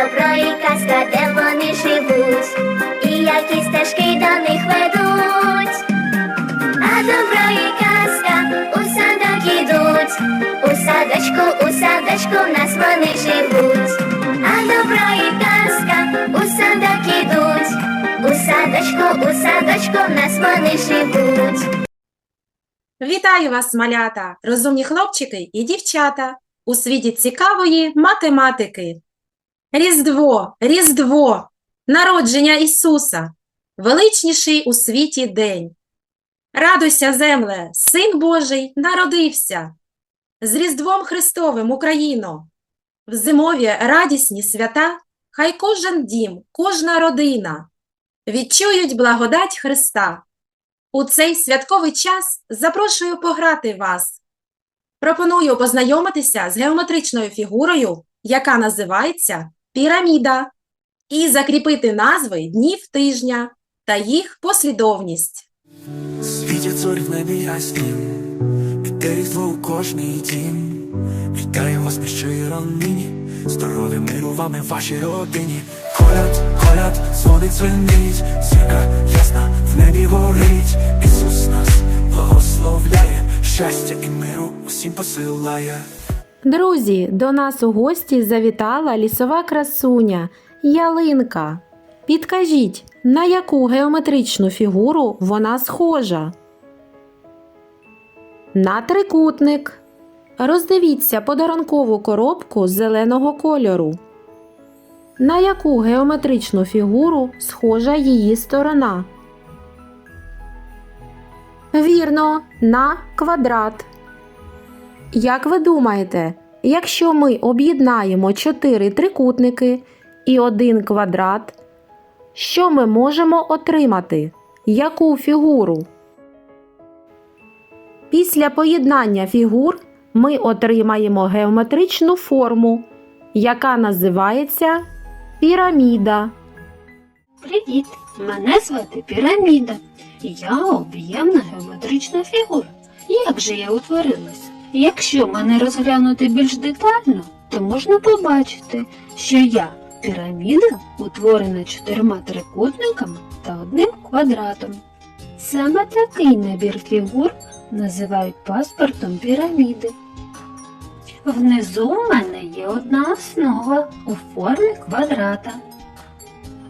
добро і казка, де вони живуть, і які стежки до них ведуть. А добро і казка у садок ідуть, у садочку, у садочку в нас вони живуть. А добро і казка у садок ідуть, у садочку, у садочку в нас вони живуть. Вітаю вас, малята, розумні хлопчики і дівчата у світі цікавої математики. Різдво, Різдво, народження Ісуса, величніший у світі день. Радуйся, земле, Син Божий народився. З Різдвом Христовим, Україно! В зимові радісні свята хай кожен дім, кожна родина відчують благодать Христа. У цей святковий час запрошую пограти вас. Пропоную познайомитися з геометричною фігурою, яка називається піраміда, і закріпити назви днів тижня та їх послідовність. Світять зорі в небі ясні, Іде різдво у кожний дім. Вітаю вас, щиро нині, здоров'я миру вам і вашій родині. Коляд, коляд, дзвонить дзвенить, зірка ясна в небі горить. Ісус нас благословляє, щастя і миру усім посилає. Друзі, до нас у гості завітала лісова красуня ялинка. Підкажіть, на яку геометричну фігуру вона схожа? На трикутник. Роздивіться подарункову коробку зеленого кольору. На яку геометричну фігуру схожа її сторона? Вірно, на квадрат. Як ви думаєте, якщо ми об'єднаємо чотири трикутники і один квадрат, що ми можемо отримати? Яку фігуру? Після поєднання фігур ми отримаємо геометричну форму, яка називається піраміда. Привіт! Мене звати Піраміда. Я об'ємна геометрична фігура. Як же я утворилась? Якщо мене розглянути більш детально, то можна побачити, що я піраміда утворена чотирма трикутниками та одним квадратом. Саме такий набір фігур називають паспортом піраміди. Внизу в мене є одна основа у формі квадрата.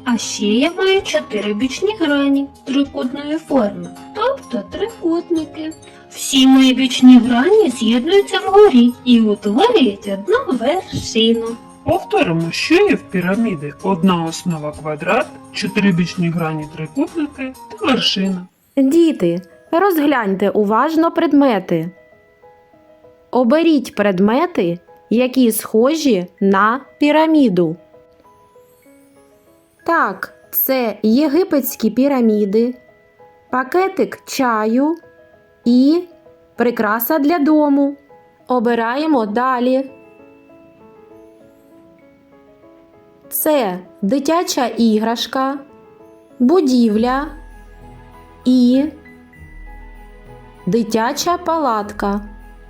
А ще я маю чотири бічні грані трикутної форми, тобто трикутники. Всі мої бічні грані з'єднуються вгорі і утворюють одну вершину. Повторимо, що є в піраміди одна основа квадрат, чотири бічні грані трикутники та вершина. Діти, розгляньте уважно предмети. Оберіть предмети, які схожі на піраміду. Так, це єгипетські піраміди, пакетик чаю і прикраса для дому. Обираємо далі. Це дитяча іграшка, будівля і дитяча палатка.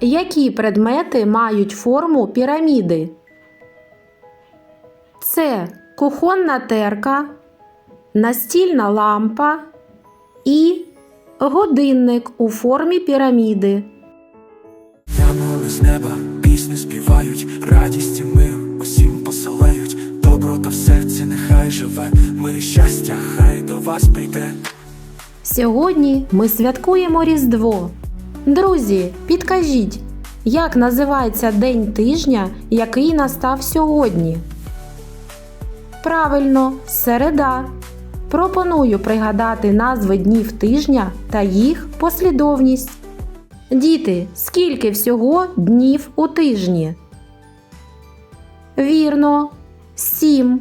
Які предмети мають форму піраміди? Це кухонна терка, настільна лампа і годинник у формі піраміди. Янголи з неба пісні співають, радість і мир усім посилають. Доброта в серці нехай живе, мир щастя, хай до вас прийде. Сьогодні ми святкуємо Різдво. Друзі, підкажіть, як називається день тижня, який настав сьогодні? Правильно, середа. Пропоную пригадати назви днів тижня та їх послідовність. Діти, скільки всього днів у тижні? Вірно, сім.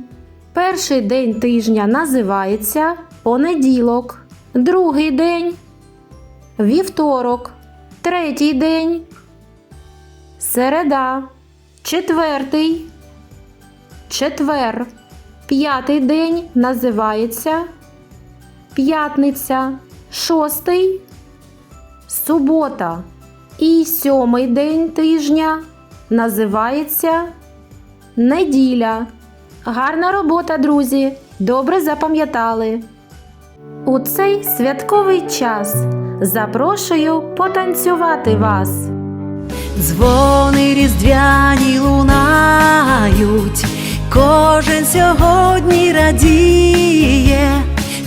Перший день тижня називається понеділок. Другий день вівторок. Третій день середа. Четвертий четвер. П'ятий день називається п'ятниця. Шостий субота. І сьомий день тижня називається неділя. Гарна робота, друзі! Добре запам'ятали. У цей святковий час запрошую потанцювати вас. Дзвони різдвяні лунають, кожен сьогодні радіє,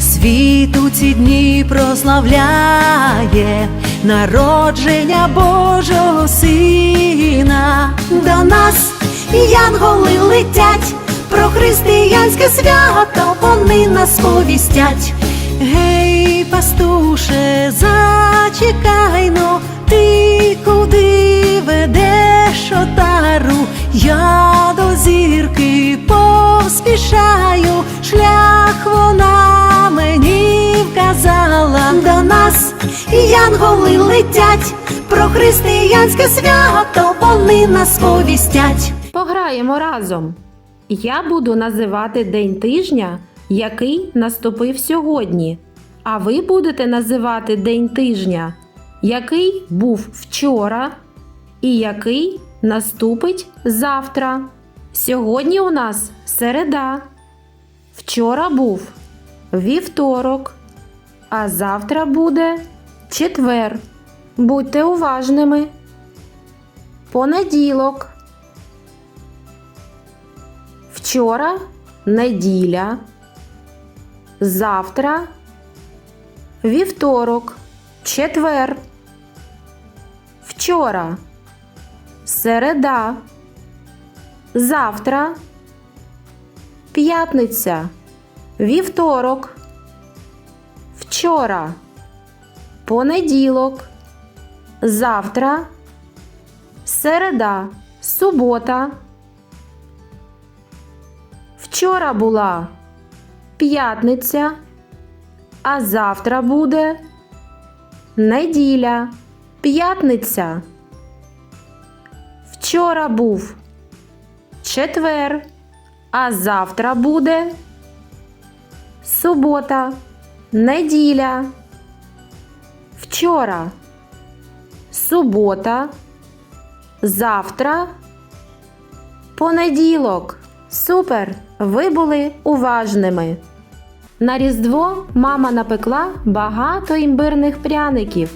світ у ці дні прославляє народження Божого Сина. До нас янголи летять, про християнське свято вони нас повістять. Гей, пастуше, зачекайно, поспішаю, шлях вона мені вказала. До нас янголи летять, про християнське свято вони нас повістять. Пограємо разом. Я буду називати день тижня, який наступив сьогодні. А ви будете називати день тижня, який був вчора і який наступить завтра. Сьогодні у нас середа. Вчора був вівторок, а завтра буде четвер. Будьте уважними. Понеділок. Вчора неділя. Завтра вівторок, четвер. Вчора середа. Завтра п'ятниця. Вівторок. Вчора понеділок. Завтра середа, субота. Вчора була п'ятниця, а завтра буде неділя, п'ятниця. Вчора був четвер, а завтра буде субота, неділя. Вчора субота, завтра понеділок. Супер! Ви були уважними. На Різдво мама напекла багато імбирних пряників.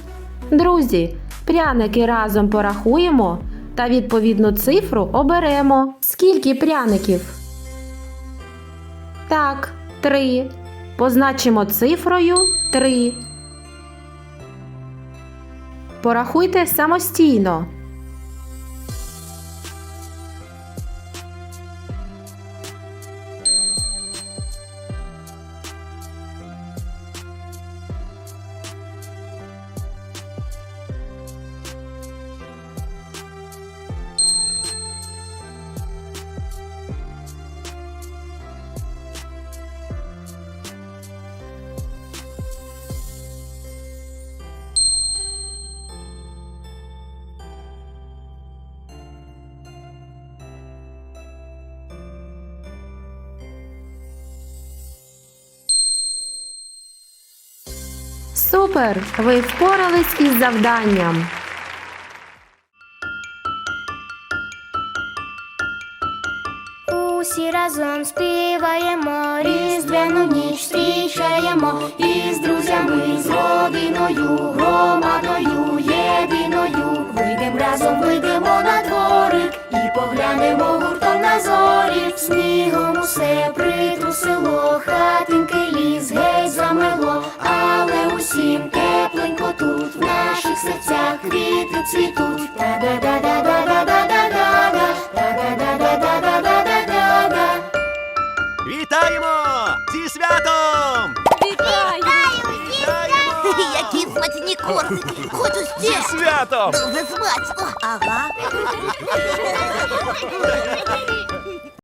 Друзі, пряники разом порахуємо та відповідну цифру оберемо. Скільки пряників? Так, 3. Позначимо цифрою 3. Порахуйте самостійно. Супер! Ви впорались із завданням. Усі разом співаємо, різдвяну ніч зустрічаємо із друзями, з родиною, громадою, єдиною. Зі святом! Звати. Ага.